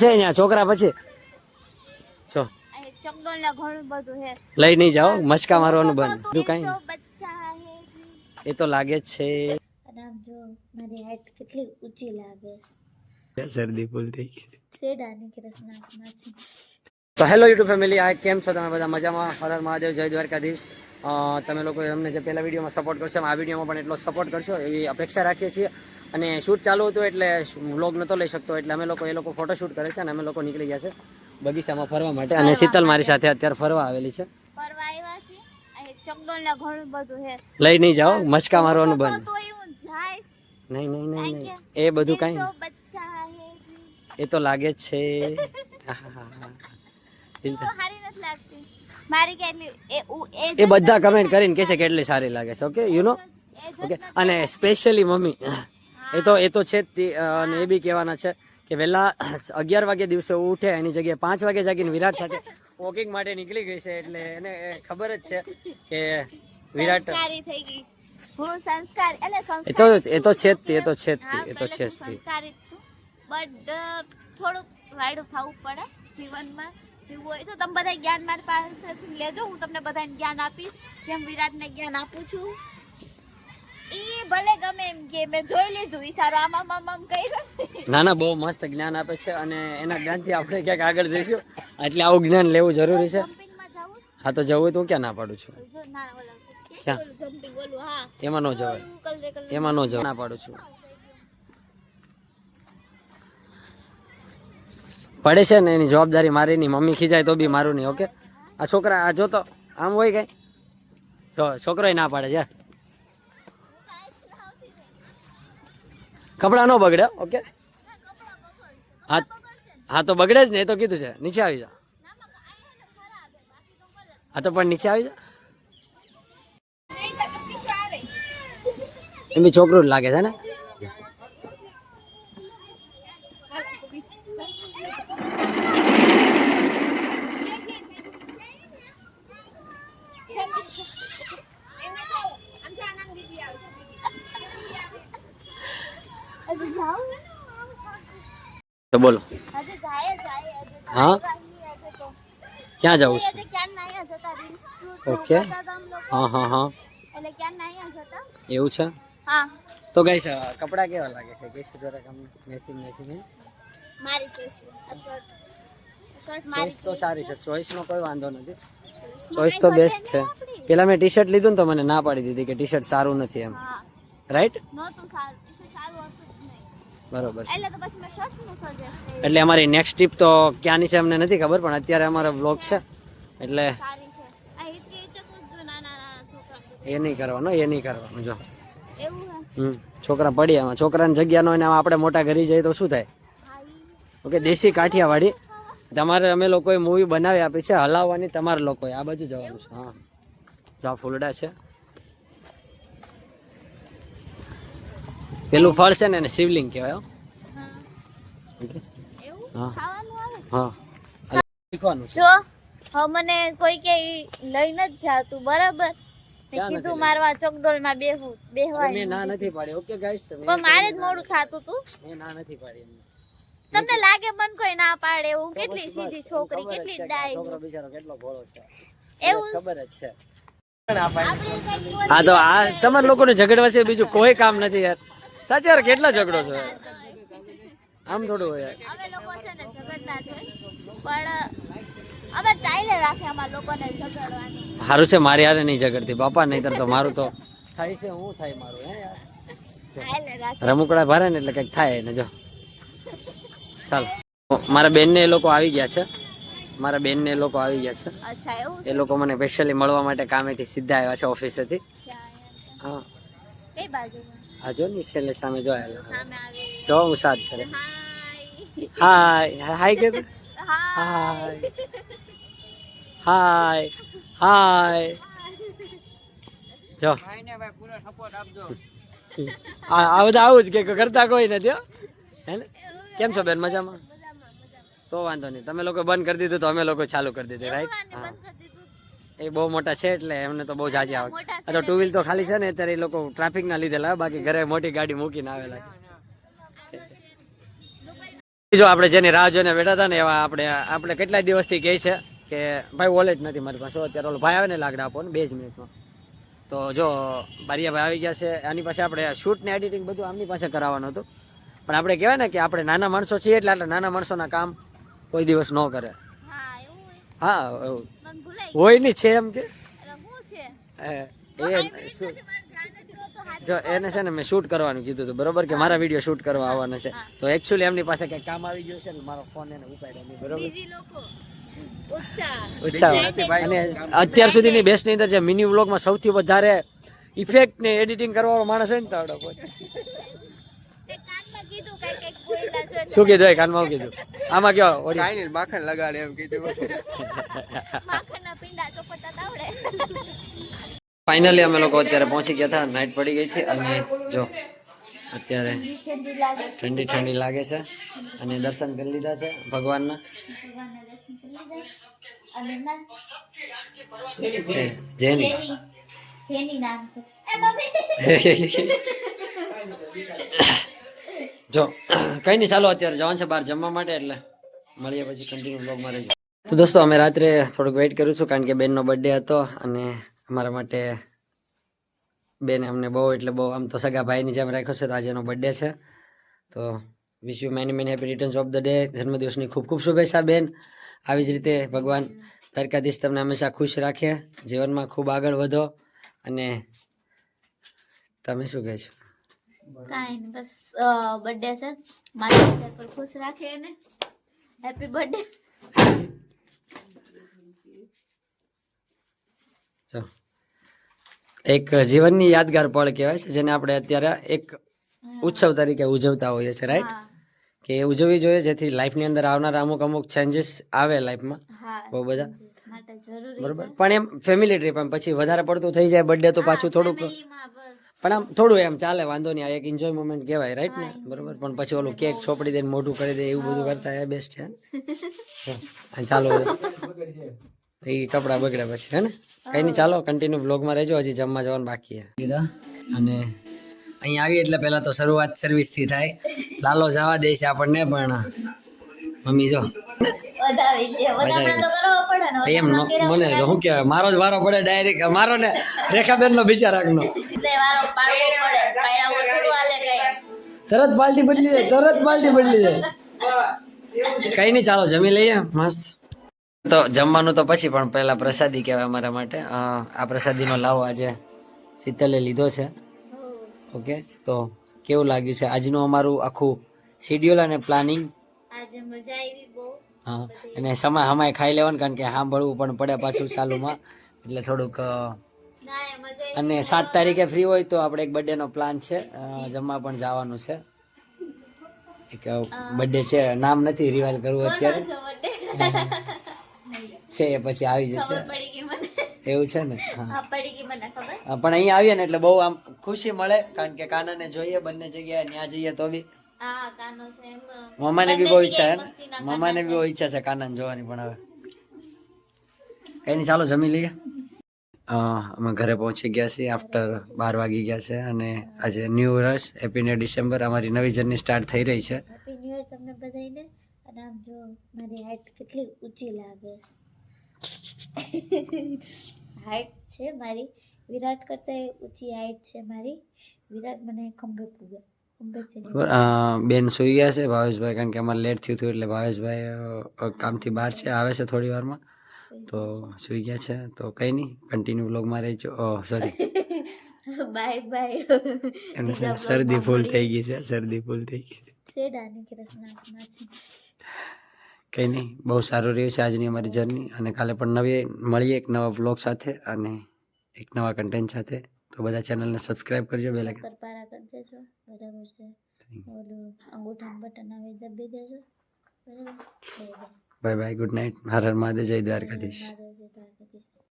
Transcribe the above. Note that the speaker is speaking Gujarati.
છે અહીંયા છોકરા પછી? જો. અહીં ચકડોળ ને ઘણું બધું હે લઈ નહીં જાઓ મચકા મારવાનું બંધ. કઈ. એ તો લાગે જ છે. અને આમ જો મારી હાઈટ કેટલી ઊંચી લાગે છે. શરદી ફૂલ થઈ ગઈ તો હેલો યુટ્યુબ ફેમિલી આ કેમ છો તમે બધા? મજામાં? હરર મહાદેવ જય દ્વારકાધીશ. તમે લોકો અમને જે પહેલા વિડીયોમાં સપોર્ટ કરશો આ વિડીયોમાં પણ એટલો સપોર્ટ કરશો એવી અપેક્ષા રાખીએ છીએ. અને શૂટ ચાલુ હતું એટલે વ્લોગ નહોતો લઈ શકતો એટલે અમે લોકો એ લોકો ફોટોશૂટ કરે છે અને અમે લોકો નીકળી ગયા છે બગીચામાં ફરવા માટે. અને શીતલ મારી સાથે અત્યારે ફરવા આવેલી છે. લઈ નહીં જાઓ મચકા મારવાનું બંધ. નહીં નહીં નહીં નહીં. એ બધું કાંઈ એ તો લાગે જ છે. એ બધા કમેન્ટ કરીને કહે છે કેટલી સારી લાગે છે ઓકે યુ નો ઓકે અને સ્પેશિયલી મમ્મી. એ તો એ તો છે જ અને એ બી કહેવાના છે કે વહેલા અગિયાર વાગે દિવસે ઉઠે એની જગ્યાએ પાંચ વાગે જાગીને વિરાટ સાથે વોકિંગ માટે નીકળી ગઈ છે એટલે એને ખબર જ છે કે વિરાટ થઈ ગઈ. હું સંસ્કાર એટલે એ તો સંસ્કાર એ તો છે જ એ તો છે જ એ તો છે જ છું. બટ થોડુંક વાઇડ થવું પડે જીવનમાં. જીવવું હોય તો તમે બધા જ્ઞાન મારી પાસેથી લેજો. હું તમને બધાને જ્ઞાન આપીશ. જેમ વિરાટને જ્ઞાન આપું છું. એ ભલે ગમે એમ કે મેં જોઈ લીધું ઈશારો આમ આમ આમ આમ કર્યો. ના ના બહુ મસ્ત જ્ઞાન આપે છે અને એના જ્ઞાનથી આપણે ક્યાંક આગળ જઈશું. એટલે આવું જ્ઞાન લેવું જરૂરી છે. હા તો જવું તો ક્યાં ના પાડું છું? એમાં ન જવાય. એમાં ન જવાય. ના પાડું છું. પડે છે ને એની જવાબદારી મારી નહીં. મમ્મી ખીજાય તો બી મારું નહીં ઓકે? આ છોકરા આ જોતો આમ હોય કઈ? જો છોકરો ના પાડે યાર કપડા ન બગડે ઓકે હા હા તો બગડે જ ને એ તો કીધું છે. નીચે આવી જા. હા તો પણ નીચે આવી જા. એમ છોકરું જ લાગે છે ને હજી જાઉં તો બોલો. હા? ક્યાં જવું છે? ઓકે. હા હા હા. એવું છે? તો તો છે કપડાં કેવા લાગે છે? કે જરાક આમ મેચિંગ મેચિંગ મારી ચોઈસ તો સારી છે. ચોઈસનો કોઈ વાંધો નથી. ચોઈસ તો બેસ્ટ છે. પેલા મેં ટી શર્ટ લીધું ને તો મને ના પાડી દીધી કે ટી શર્ટ સારું નથી એમ. રાઈટ સારું ટી-શર્ટ સારું હતું જ નહીં બરોબર એટલે અમારી નેક્સ્ટ ટ્રીપ તો ક્યાંની છે અમને નથી ખબર પણ અત્યારે અમારો વ્લોગ છે. એટલે એ નહીં કરવાનો એ નહીં કરવાનું જો. હમ છોકરા પડી એમાં છોકરાની જગ્યા ન હોય ને આપણે મોટા ઘરે જઈએ તો શું થાય? ઓકે દેશી કાઠિયાવાડી. તમારે અમે લોકોએ મૂવી બનાવી આપી છે હલાવવાની તમારે લોકોએ. આ બાજુ જવાનું છે હા. જો ફૂલડા છે. પેલું ફળ છે ને એને શિવલિંગ કહેવાય હા. જો હવે મને કોઈ કે લઈને જ જાતું બરાબર? મેં કીધું મારવા ચકડોળમાં બેહવું અરે બેહવાય મેં ના નથી પાડી ઓકે ગાઈસ પણ મારે જ મોડું થાતું તું. મેં ના નથી પાડી તમને લાગે મન કોઈ ના પાડે હું કેટલી સીધી છોકરી કેટલી ડાય? છોકરો બિચારો કેટલો ભોળો છે. એવું? ખબર જ છે. આપણે કઈ બોલ હા તો આ તમારા લોકોને ઝઘડવા છે બીજું કોઈ કામ નથી યાર. સાચી યાર કેટલા ઝઘડો છે? આમ થોડું હોય અમે લોકો છે ને ઝઘડતા છે પણ અમે ચાલે રાખે અમાર લોકોને ઝઘડવાની. હારું છે મારી હારે નહીં ઝઘડતી. બાપા નહીતર તો મારું તો થાય છે હું થાય મારું હે યાર? રમુકડા ભરે ને એટલે કંઈક થાય ને જો. ચાલો. મારા બેનને એ લોકો આવી ગયા છે. મારા બેનને એ લોકો આવી ગયા છે. એ લોકો મને સ્પેશિયલી મળવા માટે કામેથી સીધા આવ્યા છે ઓફિસેથી. હા. કઈ બાજુ? આ જો ને છેલ્લે સામે જોયા સામે આવી જો હું સાથ કરે. હાય. હાય. હાય કે હાય. હાય. હાય. જો. આ આ બધા આવું જ કે કરતા કોઈ નથી હો. હે ને? કેમ છો બેન મજામાં? તો વાંધો નહીં. તમે લોકો બંધ કરી દીધું તો અમે લોકો ચાલુ કરી દીધું રાઈટ હા. બંધ કરી દીધું એ બહુ મોટા છે એટલે એમને તો બહુ જાજી આવે. આ તો ટુ વ્હીલ તો ખાલી છે ને અત્યારે એ લોકો ટ્રાફિક ના લીધેલા બાકી ઘરે મોટી ગાડી મૂકીને આવેલા જો આપણે જેની રાહ જોઈને બેઠા હતા ને એવા આપણે આપણે કેટલા દિવસથી કહે છે કે ભાઈ વોલેટ નથી મારી પાસે. અત્યારે ઓલો ભાઈ આવે ને લાકડા આપો ને બે જ મિનિટમાં. તો જો બારિયાભાઈ આવી ગયા છે. આની પાસે આપણે શૂટ ને એડિટિંગ બધું આમની પાસે કરાવવાનું હતું. પણ આપણે કહેવાય ને કે આપણે નાના માણસો છીએ એટલે આટલા નાના માણસોના કામ કોઈ દિવસ ન કરે. હા એવું. હોય નહીં છે એમ કે? જો એને છે ને મેં શૂટ કરવાનું કીધું હતું બરોબર કે મારા વીડિયો શૂટ કરવા આવવાના છે. તો એકચ્યુઅલી એમની પાસે કંઈક કામ આવી ગયું છે ને મારો ફોન એને ઉપાડ્યો નહીં બરોબર? અને અત્યાર સુધીની બેસ્ટની અંદર જે મિની વ્લોગમાં સૌથી વધારે ઇફેક્ટ ને એડિટિંગ કરવાનો માણસ હોય ને તો આવડો કોઈ તે કાનમાં કીધું કઈ કંઈક બોલેલા છો એટલે શું કીધું કાનમાં કીધું? આમાં કયો? ઓરી કાંઈ નહીં માખણ લગાડે એમ કીધું. માખણના પિંડા ચોપટા આવડે ફાઇનલી અમે લોકો અત્યારે પહોંચી ગયા હતા. નાઇટ પડી ગઈ હતી અને જો અત્યારે ઠંડી ઠંડી લાગે છે અને દર્શન કરી લીધા છે ભગવાનના. ભગવાનના દર્શન કરી લીધા અને ના એ, જેની. જેની જેની નામ છે. જો, કઈ નહીં ચાલો અત્યારે જવાનું છે બહાર જમવા માટે, એટલે મળીએ પછી કન્ટિન્યુ બ્લોગમાં રહેજો તો દોસ્તો, અમે રાત્રે થોડુંક વેઇટ કરું છું, કારણ કે બેનનો બર્થડે હતો અને અમારા માટે બેન અમને બહુ, એટલે બહુ આમ તો સગા ભાઈની જેમ રાખ્યો છે, તો આજે એનો બર્થડે છે. તો wish you many many happy returns of the day જન્મદિવસની ખૂબ ખૂબ શુભેચ્છા, બેન. આવી જ રીતે ભગવાન દ્વારકાધીશ તમને હંમેશા ખુશ રાખે. જીવનમાં ખૂબ આગળ વધો અને તમે શું કહે છો? કાંઈ નહીં બસ બર્થડે છે. મારા birthday પર ખુશ રાખે એને. હેપી બર્થડે એક જીવનની યાદગાર પળ કહેવાય છે જેને આપણે અત્યારે એક ઉત્સવ તરીકે ઉજવતા હોઈએ છીએ રાઈટ કે ઉજવવી જોઈએ જેથી લાઈફની અંદર આવનારા અમુક અમુક ચેન્જીસ આવે લાઈફમાં બહુ બધા. બરોબર? પણ એમ ફેમિલી ટ્રીપ એમ પછી વધારે પડતું થઈ જાય બર્થડે તો પાછું થોડુંક પણ આમ થોડું એમ ચાલે વાંધો નહીં આ એક એન્જોય મોમેન્ટ કહેવાય રાઈટ ને? બરોબર? પણ પછી ઓલું કેક છોપડી દે મોઢું કરી દે એવું બધું કરતા એ બેસ્ટ છે ચાલો. એ કપડા બગડે પછી હે ને? કઈ નહીં ચાલો કન્ટિન્યુ બ્લોગમાં રહેજો હજી જમવા જવાનું બાકી છે. દીધા. અને અહીં આવી એટલે પહેલાં તો શરૂઆત સર્વિસથી થાય. લાલો જવા દે છે આપણને પણ મમ્મી જો. વધાવી દે તો કરવા પડે ને એમ મને શું કહેવાય? મારો જ વારો પડે ડાયરેક્ટ. મારો ને રેખાબેન નો બિચારાકનો એટલે વારો પાડવો પડે પાડ્યા થોડું હાલે કઈ. તરત પાલટી બદલી જાય તરત બાલટી બદલી જાય કઈ નહીં ચાલો જમી લઈએ મસ્ત. તો જમવાનું તો પછી પણ પહેલા પ્રસાદી કહેવાય અમારા માટે. આ પ્રસાદીનો લાવો આજે શીતલે લીધો છે. ઓકે તો કેવું લાગ્યું છે? આજનું અમારું આખું શેડ્યુલ અને પ્લાનિંગ આજે મજા આવી બહુ. હા અને સમય હમાય ખાઈ લેવાનું કારણ કે સાંભળવું પણ પડે પાછું ચાલુમાં એટલે થોડુંક અને સાત તારીખે ફ્રી હોય તો આપણે એક બર્થડે નો પ્લાન છે. જમવા પણ જવાનું છે. એક બર્થડે છે. નામ નથી રિવાઇલ કરવું અત્યારે. છે એ પછી આવી જશે. એવું છે ને? પણ અહીંયા આવીએ ને એટલે બહુ આમ ખુશી મળે કારણ કે કાનાને જોઈએ બંને જગ્યાએ ત્યાં જઈએ તો બી. મમ્માને બી બહુ ઈચ્છા છે મમ્માને બી બહુ ઈચ્છા છે કાનાને જોવાની પણ હવે. કઈ નહીં ચાલો જમી લઈએ. અમે ઘરે પહોંચી ગયા છીએ આફ્ટર બાર વાગી ગયા છે અને આજે ન્યૂ વર્ષ હેપી ન્યુ ડિસેમ્બર અમારી નવી જર્ની સ્ટાર્ટ થઈ રહી છે. હેપી ન્યુ યર તમને બધાને અને આમ જો મારી હાઈટ કેટલી ઊંચી લાગે છે. હાઈટ છે મારી. વિરાટ કરતાં ઊંચી હાઈટ છે મારી. વિરાટ મને ખંભે પૂગે. બેન સુઈ ગયા છે ભાવેશભાઈ કારણ કે અમારે લેટ થયું હતું એટલે ભાવેશભાઈ કામથી બહાર છે આવે છે થોડી વારમાં. તો સુઈ ગયા છે. તો કંઈ નહીં કન્ટિન્યુ બ્લોગમાં રહેજો. સોરી બાય બાય એમને શરદી ફૂલ થઈ ગઈ છે શરદી ફૂલ થઈ ગઈ છે. કંઈ નહીં બહુ સારું રહ્યું છે આજની અમારી જર્ની અને કાલે પણ નવી મળીએ એક નવા બ્લોગ સાથે અને એક નવા કન્ટેન્ટ સાથે. તો બધા ચેનલને સબસ્ક્રાઇબ કરજો બે લાગે બરાબર છે. ઓલું અંગૂઠાનું બટન આવી દબી દેજો. બરાબર? Bye bye good night. હર હર મહાદેવ જય દ્વારકાધીશ.